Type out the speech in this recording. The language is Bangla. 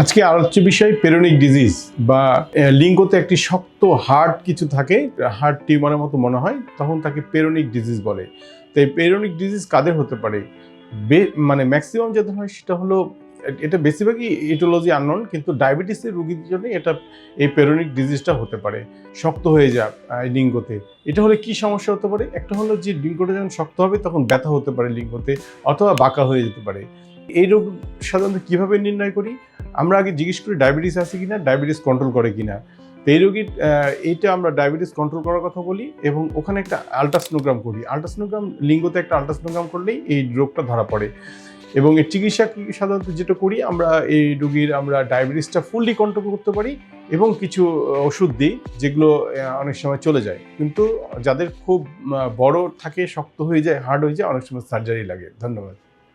আজকে আলোচ্য বিষয় পেরোনিক ডিজিজ বা লিঙ্গতে একটি শক্ত হার্ট কিছু থাকে হার্ট টিউমারের মতো মনে হয়, তখন তাকে পেরোনিক ডিজিজ বলে। তো এই পেরোনিক ডিজিজ কাদের হতে পারে? মানে ম্যাক্সিমাম যেটা হয় সেটা হলো, এটা বেশিরভাগই ইটোলজি আননোন কিন্তু ডায়াবেটিসের রোগীদের জন্য এটা, এই পেরোনিক ডিজিজটা হতে পারে। শক্ত হয়ে যায় লিঙ্গতে। এটা হলে কি সমস্যা হতে পারে? একটা হলো যে লিঙ্গটা যখন শক্ত হবে, তখন ব্যথা হতে পারে লিঙ্গতে, অথবা বাঁকা হয়ে যেতে পারে। এই রোগ সাধারণত কীভাবে নির্ণয় করি? আমরা আগে জিজ্ঞেস করি ডায়াবেটিস আছে কিনা ডায়াবেটিস কন্ট্রোল করে কিনা। তো এই রোগীর এইটা আমরা ডায়াবেটিস কন্ট্রোল করার কথা বলি এবং ওখানে একটা আলট্রাসনোগ্রাম করি। আলট্রাসনোগ্রাম লিঙ্গতে একটা আলট্রাসনোগ্রাম করলেই এই রোগটা ধরা পড়ে। এবং এর চিকিৎসা সাধারণত যেটা করি, আমরা এই রোগীর আমরা ডায়াবেটিসটা ফুললি কন্ট্রোল করতে পারি এবং কিছু ওষুধ দিই যেগুলো অনেক সময় চলে যায়। কিন্তু যাদের খুব বড় থাকে, শক্ত হয়ে যায় হার্ড হয়ে যায়, অনেক সময় সার্জারি লাগে। ধন্যবাদ।